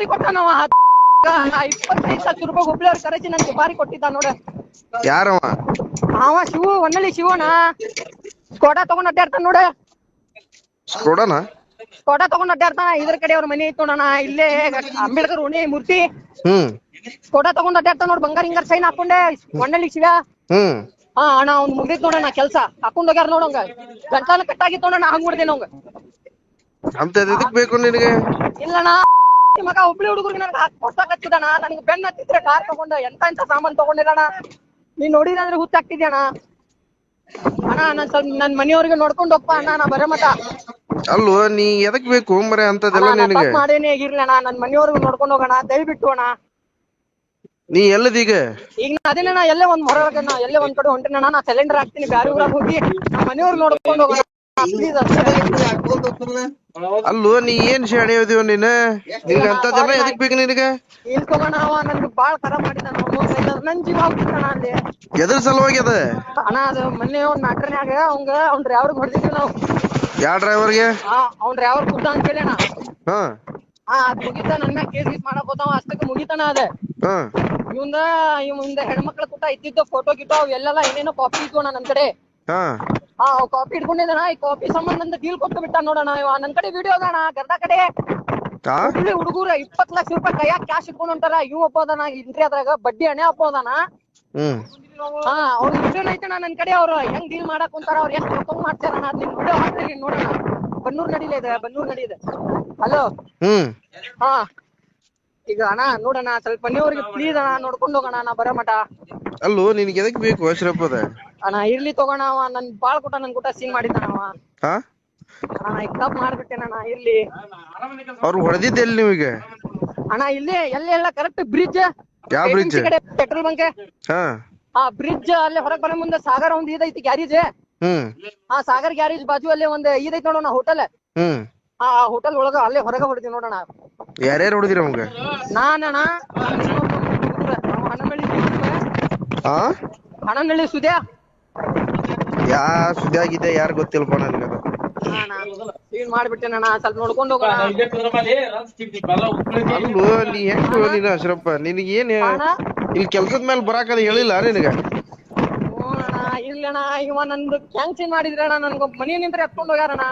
ದುಬಾರಿ ಕೊಟ್ಟಾನವ ಇಪ್ಪತ್ತೈದು ಸಾವಿರ ರೂಪಾಯಿ ಹುಬ್ಳಿ ಅವ್ರ ಕರೆಸಿ ನನ್ ಸುಪಾರಿ ಕೊಟ್ಟಿದ್ದ ನೋಡ. ಯಾರವ? ಅವ ಶಿವು ಹೊನ್ನಳ್ಳಿ ಶಿವನ. ಸ್ಕೋಟಾ ತಗೊಂಡ್ ಅಡ್ಡಾಡ್ತಾನ ನೋಡ. ಸ್ಕೋಡನ ಸ್ಕೋಟಾ ತಗೊಂಡ್ ಅಡ್ಡಾಡ್ತಾನ. ಇದ್ರ ಕಡೆ ಅವ್ರ ಮನೆ ಐತ್ ನೋಡಣ ಇಲ್ಲೇ ಅಂಬೇಡ್ಕರ್ ಉಣಿ ಮೂರ್ತಿ. ಹ್ಮ್. ಸ್ಕೋಟಾ ತಗೊಂಡ್ ಅಡ್ಡಾಡ್ತಾನ ನೋಡ್. ಬಂಗಾರ ಹಿಂಗಾರ ಸೈನ್ ಹಾಕೊಂಡೆ. ಹೊನ್ನಳ್ಳಿ ಶಿವ. ಹ್ಮ್. ಹಾ ಅಣ್ಣ ಅವ್ನ್ ಮುಗ್ದಿತ್ ನೋಡಣ ಕೆಲ್ಸ. ಹಾಕೊಂಡ್ ಹೋಗ್ಯಾರ ನೋಡಂಗ ಗಂಟಾನು ಕಟ್ಟಾಗಿತ್ತು ನೋಡಣ ಹಂಗ್ ಮಾಡ್ದೇನ ಅವಂಗ ಅಂತ ಎದಕ್ ಬೇಕು ನಿನಗೆ? ಇಲ್ಲಣ್ಣ. ಈ ಮಗ ಹುಬ್ಳಿ ಹುಡುಗರಿಗೆ ನನ್ಗೆ ಹಚ್ಚಿದಣ ನನಗೆ ಬೆನ್ನ ಹತ್ತಿದ್ರೆ ಕಾರ್ ತಗೊಂಡ ಎಂತ ಎಂತ ಸಾಮಾನ್ ತಗೊಂಡಿರಣ ನೀನ್ ನೋಡಿದ್ರೆ ಹುಚ್ಚಾಗ್ತಿದ್ಯಣ್ಣ ಅಣ್ಣ ನಾನ್ ಸ್ವಲ್ಪ ನನ್ ಮನೆಯವ್ರಿಗೆ ನೋಡ್ಕೊಂಡು ಹೋಗ್ಪ ಅಣ್ಣ ನಾ ಬರೋ ಮತ ಅಲ್ವೋ ನೀ ಎದಕ್ ಬೇಕು ಮರೆ ಅಂತದೆಲ್ಲ ನಿನಗೆ? ತಪ್ಪ್ ಆಗಿರ್ಲಿ ಅಣ್ಣ ನನ್ ಮನೆಯವ್ರಿಗೆ ನೋಡ್ಕೊಂಡು ಹೋಗೋಣ ದಯವಿಟ್ಟು ಅಣ್ಣ. ನೀ ಎಲ್ಲದೀಗ? ಈಗ ನಾ ಅದೇನಣ್ಣ ಎಲ್ಲೇ ಒಂದ್ ಹೊರಗಣ್ಣ ಎಲ್ಲೇ ಒಂದ್ ಕಡೆ ಹೊಂಟಿನಣ್ಣ ನಾ ಸಿಲಿಂಡರ್ ಹಾಕ್ತೀನಿ ಬ್ಯಾರೆ ಊರಾಗ ಹೋಗಿ ನಮ್ಮ ಮನೆಯವ್ರಿಗೆ ನೋಡ್ಕೊಂಡು ಹೋಗೋಣ. ಅಲ್ಲೋ ನೀ ಏನ್ ಶಾಣೆ ಹೋದಿವ ನೀನ್? ನಿನ್ಗ ಅಂತ ಅಂತದೆಲ್ಲ ಎದಕ್ ಬೇಕು ನಿನಗ? ನನ್ಗೆ ಬಾಳ್ ಖರಾಬ್ ಮಾಡಿದ ನನ್ ಜೀವ ಹೋಗ್ಬಿಟ್ಟಣ ಅಲ್ಲಿ. ಎದ್ರ ಸಲುವಾಗಿ ಅದ? ಅಣ್ಣ ಅದು ಮೊನ್ನೆ ಒಂದ್ ಮ್ಯಾಟ್ರನ್ಯಾಗ ಅವಂಗ ಅವ್ನ್ ಡ್ರೈವರ್ಗ್ ಹೊಡೆದಿದ್ವಿ ನಾವು. ಯಾವ ಡ್ರೈವರ್ಗೆ? ಆ ಅವ್ನ್ ಡ್ರೈವರ್ ಕುದ್ದ ಅಂತ ಅಣ್ಣ. ಹಾ. ಅದ್ ಮುಗಿತ ನನ್ ಕೇಸ್ ಗೀಸ್ ಮಾಡಕ್ ಹೋತಾವ ಅಷ್ಟಕ್ಕೆ ಮುಗಿತಾನ ಅದ. ಇವಂದ ಇವಂದ ಹೆಣ್ಮಕ್ಳ ಕೂಟ ಇದ್ದಿದ್ದ ಫೋಟೋ ಗಿಟೋ ಅವೆಲ್ಲ ಏನೇನೋ ಕಾಪಿ ಇದ್ವು ಅಣ್ಣ ನನ್ ಕಡೆ. ಹಾ. ಹಾ ಅವ್ ಕಾಪಿ ಇಟ್ಕೊಂಡಿದ್ದಾನ ಈ ಕಾಪಿ ಸಂಬಂಧ ಅಂತ ಡೀಲ್ ಕೊಟ್ಟು ಬಿಟ್ಟ ನೋಡೋಣ ಇವ. ನನ್ ಕಡೆ ವಿಡಿಯೋ ಅದಾನ ಗರ್ದ ಕಡೆ. ಹುಡುಗರ ಇಪ್ಪತ್ ಲಕ್ಷ ರೂಪಾಯಿ ಕೈಯಾಗ ಕ್ಯಾಶ್ ಇಟ್ಕೊಂಡ್ ಹೊಂಟಾರ. ಇವ್ ಒಬ್ಬ ಅದಾನ ಇಂಟ್ರಿ ಅದ್ರಾಗ. ಬಡ್ಡಿ ಹಣೆ ಒಬ್ಬ ಅದಾನ ಹಾ ಅವ್ರ ವಿಡಿಯೋ ಐತಣ್ಣ ನನ್ ಕಡೆ ಅವ್ರ. ಹೆಂಗ್ ಡೀಲ್ ಮಾಡಕ್ ಕುಂತಾರ ಅವ್ರ ಎಷ್ಟ್ ರೊಕ್ಕ ಮಾಡ್ತಾರ ನಿನ್ ವಿಡಿಯೋ ಹಾಕ್ತೀನಿ ನೋಡೋಣ. ಬನ್ನೂರ್ ನಡಿಲೆ ಇದೆ ಬನ್ನೂರ್ ನಡಿದೆ ಹಲೋ ಹ್ಮ್. ಹಾ. ಈಗ ಅಣ್ಣ ನೋಡಣ ಸ್ವಲ್ಪ ಮನೆಯವ್ರಿಗೆ ಪ್ಲೀಸ್ ಅಣ್ಣ ನೋಡ್ಕೊಂಡು ಹೋಗೋಣ ನಾ ಬರೋ ಮಠ. ಅಲ್ಲೋ ನಿನಗೆ ಎದಕ್ ಬೇಕು ಅಶ್ರಫದ ಅಣ್ಣ ಇರ್ಲಿ ತಗೋಣ ಅವ ನನ್ ಬಾಳ್ ಕೂಟ ನನ್ ಕೂಟ ಸೀನ್ ಮಾಡಿದ್ದಾನವ ಹಾ? ಅಣ್ಣ ಈಗ ತಪ್ಪ್ ಮಾಡ್ಬಿಟ್ಟೆನಣ್ಣ ಇರ್ಲಿ. ಅವ್ರು ಹೊಡೆದಿದ್ದ ಎಲ್ಲಿ ನಿಮಗೆ? ಅಣ್ಣ ಇಲ್ಲಿ ಎಲ್ಲಿ ಎಲ್ಲ ಕರೆಕ್ಟ್ ಬ್ರಿಡ್ಜ್ ಯಾವ ಬ್ರಿಡ್ಜ್ ಕಡೆ ಪೆಟ್ರೋಲ್ ಬಂಕ್. ಹಾ. ಆ ಬ್ರಿಡ್ಜ್ ಅಲ್ಲಿ ಹೊರಗ್ ಬರೋ ಮುಂದೆ ಸಾಗರ ಒಂದ್ ಇದೈತಿ ಗ್ಯಾರೇಜ್. ಹ್ಮ್. ಆ ಸಾಗರ್ ಗ್ಯಾರೇಜ್ ಬಾಜು ಅಲ್ಲಿ ಒಂದ್ ಇದೈತಿ ನೋಡೋಣ ಹೋಟೆಲ್ ಹ್ಮ್. ಆ ಹೋಟೆಲ್ ಒಳಗ ಅಲ್ಲೇ ಹೊರಗೆ ಹೊಡಿತೀವಿ ನೋಡೋಣ ಯಾರ್ಯಾರು ಹೊಡೆದಿರ ಅವಂಗ? ನಾನಣ್ಣ ಹಣಮಳ್ಳಿ ಹಾ? ಹಣಮಳ್ಳಿ ಸುದ್ಯಾ? ಯಾ ಸುದ್ದಿಯಾಗಿದೆ ಯಾರು ಗೊತ್ತಿಲ್ಲಪ್ಪ ನನಗದ ಮಾಡ್ಬಿಟ್ಟೆನಣ್ಣ ಸ್ವಲ್ಪ ನೋಡ್ಕೊಂಡು ಹೋಗೋಣ. ಅಲ್ಲೋ ನೀ ಹೆಂಗ್ ನೀನು ಅಶ್ರಪ್ಪ ನಿನಗೆ ಏನ್ ಇಲ್ಲಿ ಕೆಲ್ಸದ ಮೇಲೆ ಬರಾಕದ ಹೇಳಿಲ್ಲ ನಿನಗ? ಅಣ್ಣ ಇಲ್ಲಣ್ಣ ಇವ ನಂದು ಕ್ಯಾನ್ಸಲ್ ಮಾಡಿದ್ರಣ್ಣ ನನ್ಗೊಬ್ಬ ಮನಿ ನಿಂತ್ರೆ ಎತ್ಕೊಂಡು ಹೋಗ್ಯಾರಣ್ಣ.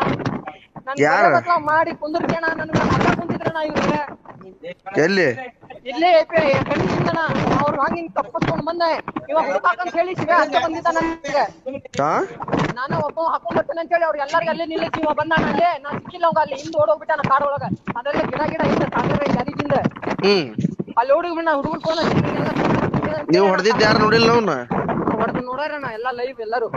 ನನ್ ಯಾರ? ಕಡೆ ಬತ್ಲ ಮಾಡಿ ಕುಂದಿರ್ತೀಯಣ್ಣ ನನ್ಗೆ ಮಾತಾಡ್ ಕುಂತಿದ್ರಣ್ಣ ಇವ್ರಿಗೆ ಎಲ್ಲಿ? ಇಲ್ಲೇ ಕಣ್ಣಿಂದಣ್ಣ ಅವ್ರು ಹಂಗ ಹಿಂಗ್ ತಪ್ಪಿಸ್ಕೊಂಡ್ ಬಂದೆ. ಇವಾಗ ಹುಡುಕಾಕಂತ ಹೇಳಿ ಶಿವ ಅಷ್ಟೇ ಬಂದಿದ್ದ ನನಗೆ. ಹಾ ನಾನು ಒಬ್ಬ ಹಾಕೊಂಡ್ ಬರ್ತೇನೆ ಅಂತ ಹೇಳಿ ಅವ್ರು ಎಲ್ಲಾರ್ಗ ಅಲ್ಲೇ ನಿಲ್ಲಿಸಿ ಇವ ಬಂದಾನ ಅಲ್ಲಿ ನಾ ಸಿಕ್ಕಿಲ್ಲ ಅವಂಗ ಅಲ್ಲಿ ಹಿಂದ್ ಓಡೋಗ್ಬಿಟ್ಟಾನ ಕಾಡ್ ಒಳಗ. ಅದೆಲ್ಲ ಗಿಡ ಗಿಡ ಹಿಂದ ಸಾಗರ ಗ್ಯಾರೇಜಿಂದ ಹ್ಮ್. ಅಲ್ಲಿ ಓಡಿ ನಾ ಹುಡುಗರು ಫೋನ್ ನೀವು ಹೊಡೆದಿದ್ದು ಯಾರು ನೋಡಿಲ್ಲ ಅವ್ನ? ಹೊಡೆದು ನೋಡ್ಯಾರಣ್ಣ ಎಲ್ಲಾ ಲೈವ್ ಎಲ್ಲರೂ.